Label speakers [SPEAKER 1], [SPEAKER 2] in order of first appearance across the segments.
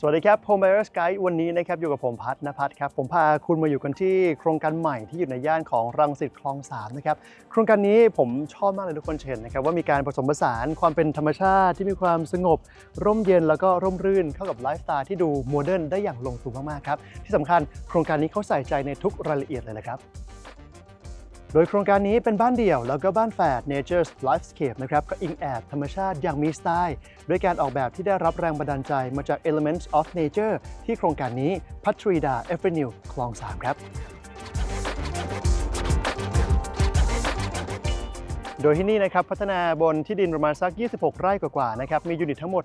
[SPEAKER 1] สวัสดีครับ Home Buyers Guide วันนี้นะครับอยู่กับผมพัฒนพัฒน์ครับผมพาคุณมาอยู่กันที่โครงการใหม่ที่อยู่ในย่านของรังสิตคลองสามนะครับโครงการนี้ผมชอบมากเลยทุกคนเห็นนะครับว่ามีการผสมผสานความเป็นธรรมชาติที่มีความสงบ ร่มเย็นแล้วก็ร่มรื่นเข้ากับไลฟ์สไตล์ที่ดูโมเดิร์นได้อย่างลงตัวมากๆครับที่สำคัญโครงการนี้เขาใส่ใจในทุกรายละเอียดเลยนะครับ โดยโครงการนี้เป็นบ้านเดี่ยว แล้วก็บ้านแฝด Nature's Lifescape นะครับ ก็อิงแอบธรรมชาติอย่างมีสไตล์ด้วยการออกแบบที่ได้รับแรงบันดาลใจมาจาก Elements of Nature ที่โครงการนี้พัทรีดา Avenue คลอง 3 ครับโดยที่นี่นะครับพัฒนาบนที่ดินประมาณสัก 26 ไร่กว่าๆนะครับมียูนิตทั้งหมด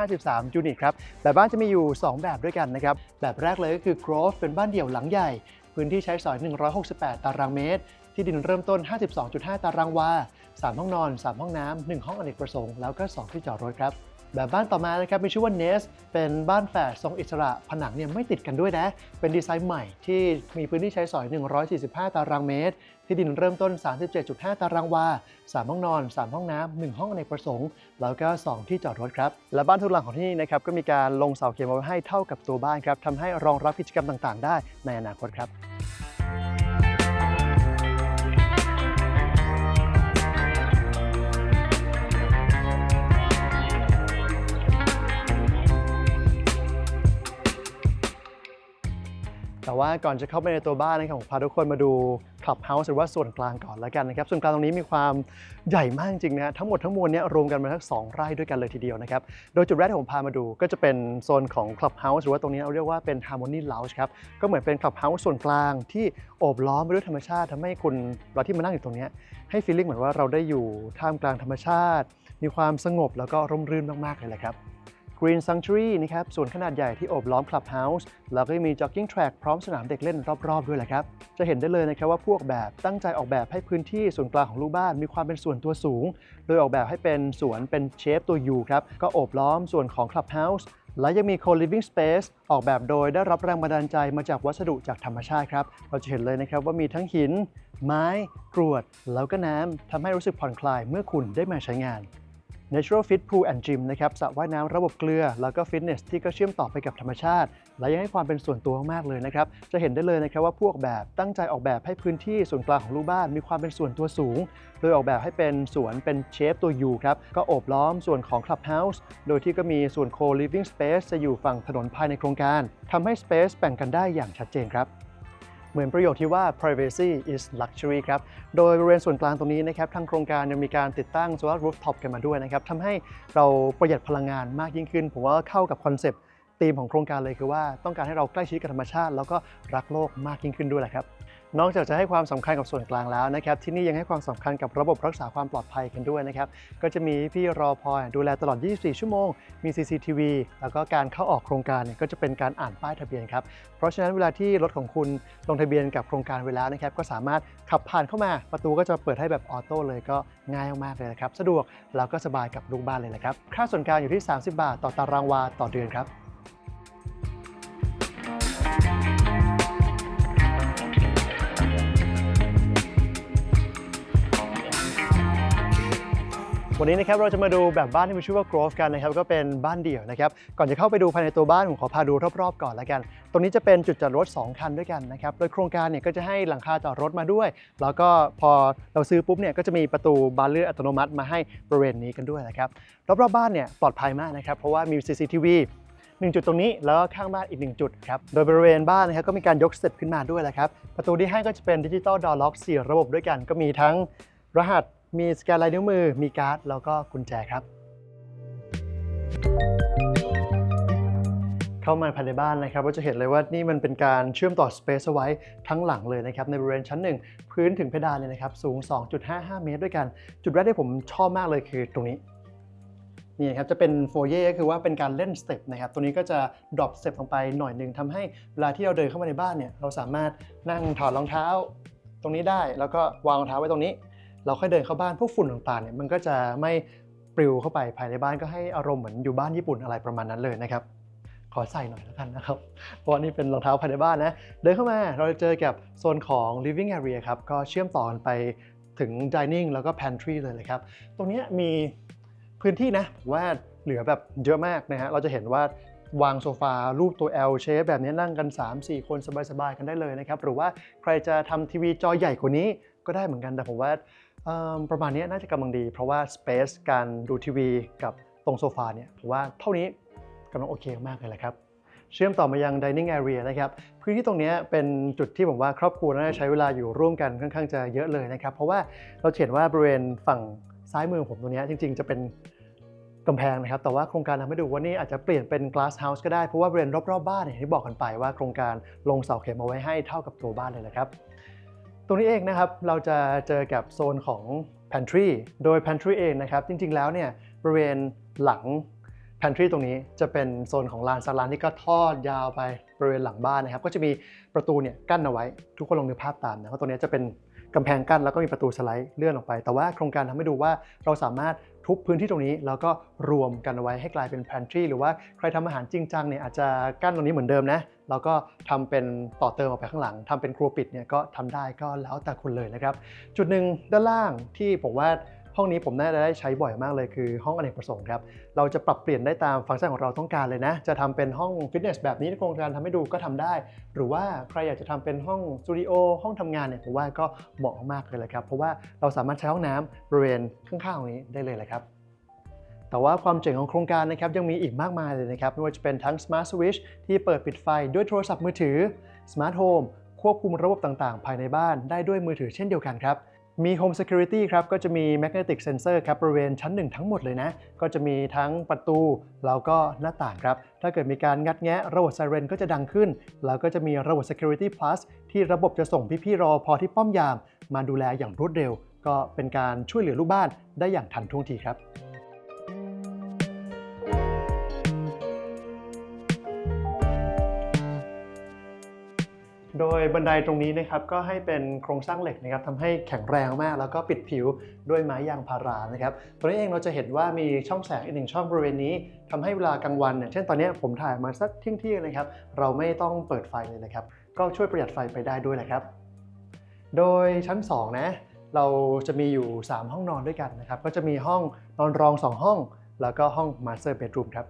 [SPEAKER 1] 153 ยูนิตครับแบบบ้านจะมีอยู่ 2 แบบด้วยกันนะครับแบบแรกเลยก็คือ Grove เป็นบ้านเดี่ยวหลังใหญ่ พื้นที่ใช้สอย 168 ตารางเมตร ที่ดินเริ่มต้น 52.5 ตารางวา 3 ห้องนอน 3 ห้องน้ำ 1 ห้องอเนกประสงค์ แล้วก็ 2 ที่จอดรถครับ แบบบ้านต่อมานะครับมีชื่อว่า Nest เป็นบ้านแฝดทรงอิสระ ผนังเนี่ยไม่ติดกันด้วยนะ เป็นดีไซน์ใหม่ที่มีพื้นที่ใช้สอย 145 ตารางเมตร ที่ดินเริ่มต้น 37.5 ตารางวา 3 ห้องนอน 3 ห้องน้ำ 1 ห้องอเนกประสงค์ แล้วก็ 2 ที่จอดรถครับ และบ้านทุนหลังของที่นี่นะครับก็มีการลงเสาเข็มเอาไว้ให้เท่ากับตัวบ้านครับทำให้รองรับกิจกรรมต่างๆ ได้ในอนาคตครับ แต่ว่าก่อนจะเข้าไปในตัวบ้านนะครับผมพาทุกคนมาดูคลับเฮาส์หรือว่าส่วนกลางก่อนแล้วกันนะครับ ส่วนกลางตรงนี้มีความใหญ่มากจริงนะทั้งหมดทั้งมวลเนี้รวมกันมาทั้งสองไร่ด้วยกันเลยทีเดียวนะครับ โดยจุดแรกที่ผมพามาดูก็จะเป็นโซนของคลับเฮาส์หรือว่าตรงนี้เราเรียกว่าเป็น Harmony Lounge ครับ ก็เหมือนเป็นคลับเฮาส์ส่วนกลางที่โอบล้อมไปด้วยธรรมชาติทำให้คุณเราที่มานั่งอยู่ตรงนี้ให้ฟีลลิ่งเหมือนว่าเราได้อยู่ท่ามกลางธรรมชาติ มีความสงบแล้วก็ร่มรื่นมากๆเลยแหละครับ Green Sanctuary นะครับสวนขนาดใหญ่ที่โอบล้อม Clubhouse แล้วก็มี jogging track พร้อมสนามเด็กเล่นรอบ ๆ ด้วยแหละครับ จะเห็นได้เลยนะครับว่าพวกแบบตั้งใจออกแบบให้พื้นที่ส่วนกลางของลูกบ้านมีความเป็นส่วนตัวสูง โดยออกแบบให้เป็นสวนเป็นเชฟตัว U ครับ ก็โอบล้อมส่วนของ Clubhouse และยังมี co-living space ออกแบบโดยได้รับแรงบันดาลใจมาจากวัสดุจากธรรมชาติครับ เราจะเห็นเลยนะครับว่ามีทั้งหิน ไม้ กรวด แล้วก็น้ำทำให้รู้สึกผ่อนคลายเมื่อคุณได้มาใช้งาน Natural Fit Pool and Gym นะครับสระว่ายน้ำระบบเกลือ แล้วก็ฟิตเนสที่ก็เชื่อมต่อไปกับธรรมชาติ และยังให้ความเป็นส่วนตัวมากเลยนะครับ จะเห็นได้เลยนะครับว่าพวกแบบตั้งใจออกแบบให้พื้นที่ส่วนกลางของลูกบ้าน มีความเป็นส่วนตัวสูง โดยออกแบบให้เป็นสวนเป็นเชฟตัว U ครับ ก็โอบล้อมส่วนของ Clubhouse โดยที่ก็มีส่วน Co-living Space จะอยู่ฝั่งถนนภายในโครงการทำให้ Space แบ่งกันได้อย่างชัดเจนครับ เหมือนประโยคที่ว่า privacy is luxury ครับ โดยบริเวณส่วนกลางตรงนี้นะครับทางโครงการยังมีการติดตั้ง solar rooftop กันมาด้วยนะครับทำให้เราประหยัดพลังงานมากยิ่งขึ้น ผมว่าเข้ากับคอนเซปต์ธีมของโครงการเลยคือว่าต้องการให้เราใกล้ชิดกับธรรมชาติ แล้วก็รักโลกมากยิ่งขึ้นด้วยแหละครับ นอกจากจะให้ความสำคัญกับส่วนกลางแล้วนะครับที่นี่ยังให้ความสำคัญกับระบบรักษาความปลอดภัยกันด้วยนะครับก็จะมีพี่รอพอดูแลตลอด 24 ชั่วโมง มี CCTV แล้วก็การเข้าออกโครงการเนี่ยก็จะเป็นการอ่านป้ายทะเบียนครับเพราะฉะนั้นเวลาที่รถของคุณลงทะเบียนกับโครงการไว้แล้วนะครับก็สามารถขับผ่านเข้ามาประตูก็จะเปิดให้แบบออโต้เลยก็ง่ายมากเลยนะครับสะดวกแล้วก็สบายกับลูกบ้านเลยนะครับค่าส่วนกลางอยู่ที่ 30 บาท ต่อตารางวาต่อเดือนครับ วันนี้นะครับเราจะมาดูแบบบ้านที่มีชื่อว่า Grove กันนะครับก็เป็นบ้านเดี่ยวนะครับก่อนจะเข้าไปดูภายในตัวบ้านผมขอพาดูรอบๆก่อนแล้วกัน ตรงนี้จะเป็นจุดจอดรถ 2 คันด้วยกันนะครับโดยโครงการเนี่ยก็จะให้หลังคาจอดรถมาด้วย แล้วก็พอเราซื้อปุ๊บเนี่ยก็จะมีประตูบานเลื่อนอัตโนมัติมาให้บริเวณนี้กันด้วยนะครับรอบๆบ้านเนี่ยปลอดภัยมากนะครับเพราะว่ามี CCTV หนึ่งจุดตรงนี้แล้วก็ข้างบ้านอีก 1 จุดครับ โดยบริเวณบ้านนะครับก็มีการยกสเต็ปขึ้นมาด้วยแหละครับ ประตูที่ให้ก็จะเป็นดิจิตอลดอร์ล็อก4ระบบด้วยกัน ก็มีทั้งรหัส มีสแกนลายนิ้วมือ มีการ์ด แล้วก็กุญแจครับ เข้ามาภายในบ้านนะครับก็จะเห็นเลยว่านี่มันเป็นการเชื่อมต่อสเปซเอาไว้ทั้งหลังเลยนะครับ ในบริเวณชั้น 1 พื้นถึงเพดานเลยนะครับ สูง 2.55 เมตรด้วยกัน จุดแรกที่ผมชอบมากเลยคือตรงนี้นี่ครับจะเป็นโฟเย่ก็คือว่าเป็นการเล่นสเต็ปนะครับตัวนี้ก็จะดรอปสเต็ปลงไปหน่อยหนึ่งทำให้เวลาที่เราเดินเข้ามาในบ้านเนี่ยเราสามารถนั่งถอดรองเท้า ตรงนี้ได้แล้วก็วางรองเท้าไว้ตรงนี้ เราค่อยเดินเข้าบ้านพวกฝุ่นต่างๆเนี่ยมันก็จะไม่ปลิวเข้าไปภายในบ้านก็ให้อารมณ์เหมือนอยู่บ้านญี่ปุ่นอะไรประมาณนั้นเลยนะครับขอใส่หน่อยแล้วกันนะครับ เพราะว่านี่เป็นรองเท้าภายในบ้านนะ เดินเข้ามาเราจะเจอกับโซนของ living area ครับ ก็เชื่อมต่อกันไปถึง dining แล้วก็ pantry เลยเลยครับ ตรงนี้มีพื้นที่นะผมว่าเหลือแบบเยอะมากนะฮะ เราจะเห็นว่าวางโซฟารูปตัว L shape แบบนี้นั่งกัน 3-4 คนสบายๆ กันได้เลยนะครับ หรือว่าใครจะทำทีวีจอใหญ่กว่านี้ก็ได้เหมือนกัน แต่ผมว่า ประมาณนี้น่าจะกำลังดี เพราะว่า space การดูทีวีกับตรงโซฟาเนี่ยผมว่าเท่านี้กำลังโอเคมากเลยแหละครับ เชื่อมต่อมายัง dining area นะครับ พื้นที่ตรงนี้เป็นจุดที่ผมว่าครอบครัวน่าจะใช้เวลาอยู่ร่วมกันค่อนข้างจะเยอะเลยนะครับ เพราะว่าเราเห็นว่าบริเวณฝั่งซ้ายมือของผมตรงนี้จริง ๆ จะเป็นกำแพงนะครับ แต่ว่าโครงการทำให้ดูว่านี่อาจจะเปลี่ยนเป็น glass house ก็ได้ เพราะว่าบริเวณรอบๆบ้านเนี่ยอย่างที่บอกกันไปว่าโครงการลงเสาเข็มเอาไว้ให้เท่ากับตัวบ้านเลยนะครับ ตรงนี้เองนะครับเราจะเจอกับโซนของ pantry โดย pantry เองนะครับจริงๆแล้วเนี่ยบริเวณหลัง pantry ตรงนี้จะเป็นโซนของลานซาลานที่ก็ทอดยาวไปบริเวณหลังบ้านนะครับ ก็จะมีประตูเนี่ยกั้นเอาไว้ ทุกคนลองนึกภาพตามนะว่าตรงนี้จะเป็นกำแพงกั้นแล้วก็มีประตูสไลด์เลื่อนออกไป แต่ว่าโครงการทำให้ดูว่าเราสามารถทุบพื้นที่ตรงนี้ แล้วก็รวมกันเอาไว้ให้กลายเป็น pantry หรือว่าใครทำอาหารจริงจังเนี่ยอาจจะกั้นตรงนี้เหมือนเดิมนะ แล้วก็ทำเป็นต่อเติมออกไปข้างหลังทำเป็นครัวปิดเนี่ยก็ทำได้ก็แล้วแต่คุณเลยนะครับ จุดหนึ่งด้านล่างที่ผมว่าห้องนี้ผมน่าจะได้ใช้บ่อยมากเลยคือห้องอเนกประสงค์ครับ เราจะปรับเปลี่ยนได้ตามฟังก์ชันของเราต้องการเลยนะ จะทำเป็นห้องฟิตเนสแบบนี้ที่โครงการทำให้ดูก็ทำได้ หรือว่าใครอยากจะทำเป็นห้องสตูดิโอห้องทำงานเนี่ยผมว่าก็เหมาะมากเลยแหละครับ เพราะว่าเราสามารถใช้ห้องน้ำบริเวณข้างๆตรงนี้ได้เลยแหละครับ แต่ว่าความเจ๋งของโครงการนะครับยังมีอีกมากมายเลยนะครับไม่ว่าจะเป็นทั้ง Smart Switch ที่เปิดปิดไฟด้วยโทรศัพท์มือถือ Smart Home ควบคุมระบบต่างๆ ภายในบ้านได้ด้วยมือถือเช่นเดียวกันครับมี Home Security ครับก็จะมี Magnetic Sensor ครับบริเวณชั้น1ทั้งหมดเลยนะ ก็จะมีทั้งประตู แล้วก็หน้าต่างครับ ถ้าเกิดมีการงัดแงะระบบไซเรนก็จะดังขึ้น แล้วก็จะมีระบบ Security Plus ที่ระบบจะส่งพี่ๆรอพอที่ป้อมยาม มาดูแลอย่างรวดเร็ว ก็เป็นการช่วยเหลือลูกบ้านได้อย่างทันท่วงทีครับ โดยบันไดตรงนี้นะครับก็ให้เป็นโครงสร้างเหล็กนะครับทำให้แข็งแรงมากแล้วก็ปิดผิวด้วยไม้ยางพารานะครับตัวนี้เองเราจะเห็นว่ามีช่องแสงอีกหนึ่งช่องบริเวณนี้ทำให้เวลากลางวันเนี่ยเช่นตอนนี้ผมถ่ายมาสักเที่ยงที่นะครับเราไม่ต้องเปิดไฟเลยนะครับก็ช่วยประหยัดไฟไปได้ด้วยแหละครับ โดยชั้น 2 นะเราจะมีอยู่ 3 ห้องนอนด้วยกันนะครับ ก็จะมีห้องนอนรอง 2 ห้อง แล้วก็ห้อง Master Bedroom ครับ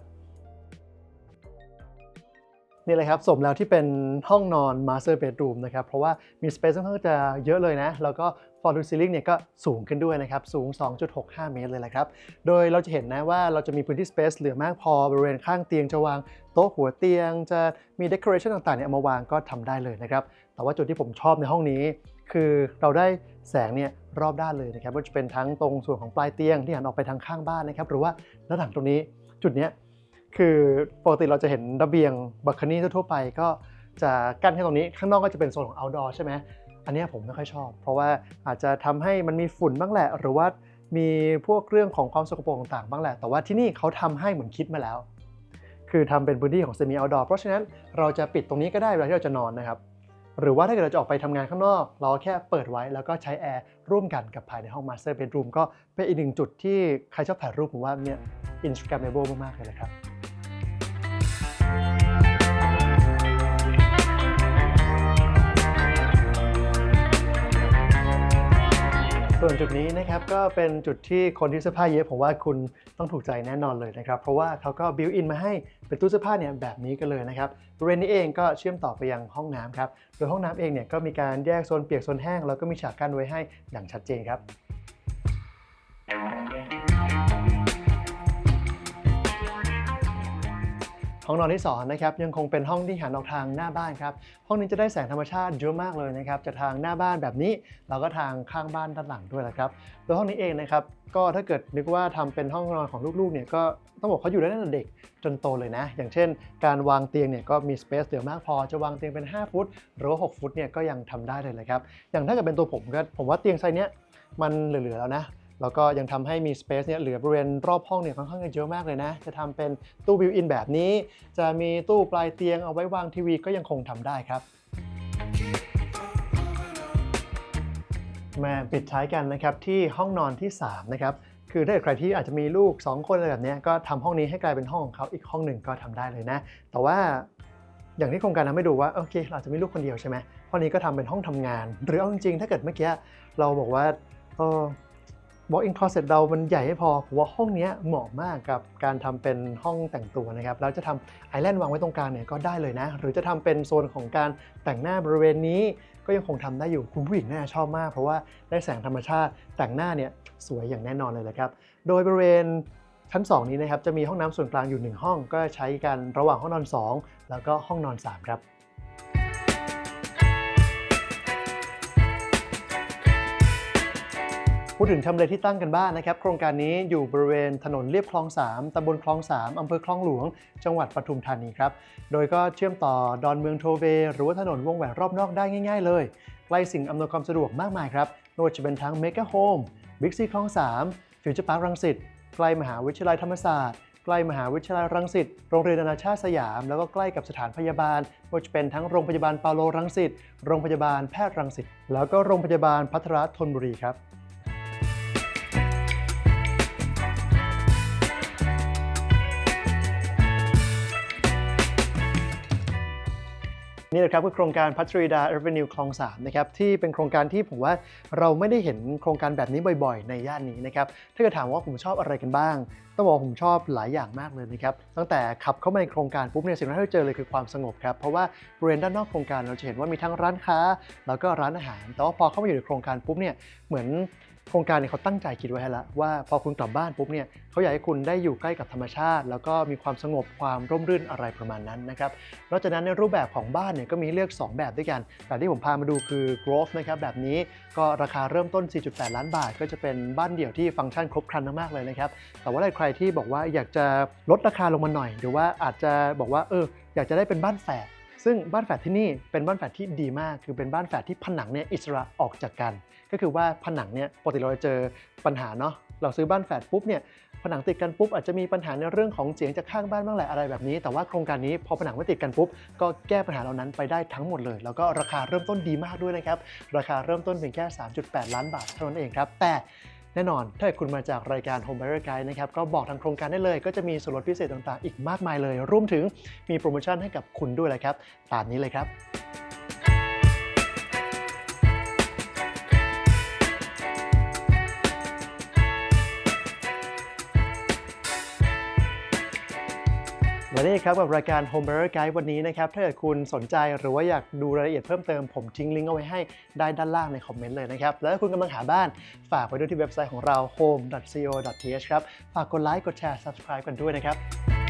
[SPEAKER 1] นี่เลยครับสมแล้วที่เป็นห้องนอน Master Bedroom นะครับ เพราะว่ามี Space ค่อนข้างจะเยอะเลยนะ แล้วก็ Floor to Ceiling เนี่ยก็สูงขึ้นด้วยนะครับ สูง 2.65 เมตรเลยแหละครับ โดยเราจะเห็นนะว่าเราจะมีพื้นที่ Space เหลือมากพอบริเวณข้างเตียงจะวางโต๊ะหัวเตียง จะมี Decoration ต่างๆเนี่ยเอามาวางก็ทำได้เลยนะครับ แต่ว่าจุดที่ผมชอบในห้องนี้ คือเราได้แสงเนี่ยรอบด้านเลยนะครับว่าจะเป็นทั้งตรงส่วนของปลายเตียงที่หันออกไปทางข้างบ้านนะครับหรือว่าด้านหลังตรงนี้จุดเนี้ย คือปกติเราจะเห็นระเบียงบัคคานี่ทั่วไปก็จะกั้นแค่ตรงนี้ข้างนอกก็จะเป็นโซนของ outdoor ใช่ไหมอันนี้ผมไม่ค่อยชอบ เพราะว่าอาจจะทำให้มันมีฝุ่นบ้างแหละ หรือว่ามีพวกเรื่องของความสกปรกต่างๆบ้างแหละ แต่ว่าที่นี่เขาทำให้เหมือนคิดมาแล้ว คือทำเป็นพื้นที่ของ semi outdoor เพราะฉะนั้นเราจะปิดตรงนี้ก็ได้เวลาที่เราจะนอนนะครับ หรือว่าถ้าเกิดเราจะออกไปทำงานข้างนอก เราแค่เปิดไว้แล้วก็ใช้แอร์ร่วมกันกับภายในห้อง Master Bedroom ก็เป็นอีกหนึ่งจุดที่ใครชอบถ่ายรูปผมว่าเนี่ย Instagramable มากๆเลยนะครับ ส่วนจุดนี้นะครับก็เป็นจุดที่คนที่เสื้อผ้าเยอะผมว่าคุณต้องถูกใจแน่นอนเลยนะครับ เพราะว่าเขาก็บิวอินมาให้เป็นตู้เสื้อผ้าเนี่ยแบบนี้กันเลยนะครับบริเวณนี้เองก็เชื่อมต่อไปยังห้องน้ำครับโดยห้องน้ำเองเนี่ยก็มีการแยกโซนเปียกโซนแห้งแล้วก็มีฉากกั้นไว้ให้อย่างชัดเจนครับ ห้องนอนที่2นะครับยังคงเป็นห้องที่หันออกทางหน้าบ้านครับห้องนี้จะได้แสงธรรมชาติเยอะมากเลยนะครับจะทางหน้าบ้านแบบนี้แล้วก็ทางข้างบ้านด้านหลังด้วยนะครับโดยห้องนี้เองนะครับก็ถ้าเกิดนึกว่าทำเป็นห้องนอนของลูกๆเนี่ยก็ต้องบอกเขาอยู่ได้ตั้งแต่เด็กจนโตเลยนะ อย่างเช่น การวางเตียงเนี่ยก็มีสเปซเหลือมากพอจะวางเตียงเป็น 5 ฟุต หรือว่า6ฟุตเนี่ยก็ยังทำได้เลยเลยครับอย่างถ้าเกิดเป็นตัวผมก็ผมว่าเตียงไซส์เนี้ยมันเหลือๆแล้วนะ แล้วก็ยังทำให้มีสเปซเนี่ยเหลือบริเวณรอบห้องเนี่ยค่อนข้างจะเยอะมากเลยนะ จะทำเป็นตู้บิวอินแบบนี้ จะมีตู้ปลายเตียงเอาไว้วางทีวีก็ยังคงทำได้ครับมาปิดท้ายกันนะครับที่ห้องนอนที่3นะครับคือถ้าเกิดใครที่อาจจะมีลูก 2 คนอะไรแบบนี้ก็ทำห้องนี้ให้กลายเป็นห้องของเขาอีกห้องหนึ่งก็ทำได้เลยนะ แต่ว่าอย่างที่โครงการทำให้ดูว่าโอเค เราจะมีลูกคนเดียวใช่ไหมห้องนี้ก็ทำเป็นห้องทำงาน หรือเอาจริงๆถ้าเกิดเมื่อกี้เราบอกว่าเออ walk-in closet เรามันใหญ่ไม่พอผมว่าห้องนี้เหมาะมากกับการทำเป็นห้องแต่งตัวนะครับแล้วจะทำไอแลนด์วางไว้ตรงกลางเนี่ยก็ได้เลยนะ หรือจะทำเป็นโซนของการแต่งหน้าบริเวณนี้ ก็ยังคงทำได้อยู่คุณผู้หญิงน่าชอบมาก เพราะว่าได้แสงธรรมชาติแต่งหน้าเนี่ยสวยอย่างแน่นอนเลยนะครับ โดยบริเวณชั้น 2 นี้นะครับจะมีห้องน้ำส่วนกลางอยู่ 1 ห้อง ก็ใช้กันระหว่างห้องนอน 2 แล้วก็ห้องนอน 3 ครับ พูดถึงทำเลที่ตั้งกันบ้างนะครับ โครงการนี้อยู่บริเวณถนนเลียบคลอง 3ตำบลคลอง 3อำเภอคลองหลวง จังหวัดปทุมธานีครับ โดยก็เชื่อมต่อดอนเมืองโทเว หรือว่าถนนวงแหวนรอบนอกได้ง่าย ๆ เลย ใกล้สิ่งอำนวยความสะดวกมากมายครับไม่ว่าจะเป็นทั้งเมกะโฮมบิ๊กซีคลอง 3ฟิวเจอร์พาร์ครังสิตใกล้มหาวิทยาลัยธรรมศาสตร์ใกล้มหาวิทยาลัยรังสิต โรงเรียนนานาชาติสยาม แล้วก็ใกล้กับสถานพยาบาลไม่ว่าจะเป็นทั้งโรงพยาบาลเปาโลรังสิต โรงพยาบาลแพทย์รังสิต แล้วก็โรงพยาบาลพัทรธนบุรีครับ นี่แหละครับคือโครงการพัทรีดาเอเวนิวคลอง3นะครับที่เป็นโครงการที่ผมว่าเราไม่ได้เห็นโครงการแบบนี้บ่อยๆ ในย่านนี้นะครับถ้าเกิดถามว่าผมชอบอะไรกันบ้าง ต้องบอกว่าผมชอบหลายอย่างมากเลยนะครับตั้งแต่ขับเข้ามาในโครงการปุ๊บเนี่ยสิ่งแรกที่เจอเลยคือความสงบครับเพราะว่าบริเวณด้านนอกโครงการเราจะเห็นว่ามีทั้งร้านค้า แล้วก็ร้านอาหาร แต่ว่าพอเข้ามาอยู่ในโครงการปุ๊บเนี่ยเหมือน โครงการเนี่ยเขาตั้งใจคิดไว้ให้แล้วว่าพอคุณกลับบ้านปุ๊บเนี่ยเขาอยากให้คุณได้อยู่ใกล้กับธรรมชาติ แล้วก็มีความสงบความร่มรื่นอะไรประมาณนั้นนะครับนอกจากนั้นในรูปแบบของบ้านเนี่ยก็มีเลือก 2 แบบด้วยกันแบบที่ผมพามาดูคือ Growth นะครับแบบนี้ก็ราคาเริ่มต้น 4.8 ล้านบาท ก็จะเป็นบ้านเดี่ยวที่ฟังก์ชันครบครันมากๆเลยนะครับแต่ว่าใครที่บอกว่าอยากจะลดราคาลงมาหน่อย หรือว่าอาจจะบอกว่าเอออยากจะได้เป็นบ้านแฝด ซึ่งบ้านแฝดที่นี่เป็นบ้านแฝดที่ดีมาก คือเป็นบ้านแฝดที่ผนังเนี่ยอิสระออกจากกัน ก็คือว่าผนังเนี่ยปกติเราจะเจอปัญหาเนาะเราซื้อบ้านแฝดปุ๊บเนี่ยผนังติดกันปุ๊บอาจจะมีปัญหาในเรื่องของเสียงจากข้างบ้านบ้างแหละอะไรแบบนี้ แต่ว่าโครงการนี้พอผนังไม่ติดกันปุ๊บก็แก้ปัญหาเหล่านั้นไปได้ทั้งหมดเลย แล้วก็ราคาเริ่มต้นดีมากด้วยนะครับราคาเริ่มต้นเพียงแค่ 3.8 ล้านบาทเท่านั้นเองครับแต่ แน่นอน ถ้าคุณมาจากรายการ Home Buyer Guide นะครับ ก็บอกทางโครงการได้เลย ก็จะมีส่วนลดพิเศษต่างๆ อีกมากมายเลย รวมถึงมีโปรโมชั่นให้กับคุณด้วยแหละครับ ตามนี้เลยครับ และนี่ครับกับรายการ Home Buyer Guide วันนี้นะครับ ถ้าเกิดคุณสนใจหรือว่าอยากดูรายละเอียดเพิ่มเติม ผมทิ้งลิงก์เอาไว้ให้ได้ด้านล่างในคอมเมนต์เลยนะครับ แล้วถ้าคุณกำลังหาบ้านฝากไว้ด้วยที่เว็บไซต์ของเรา home.co.th ครับ ฝากกดไลค์กดแชร์ subscribe กันด้วยนะครับ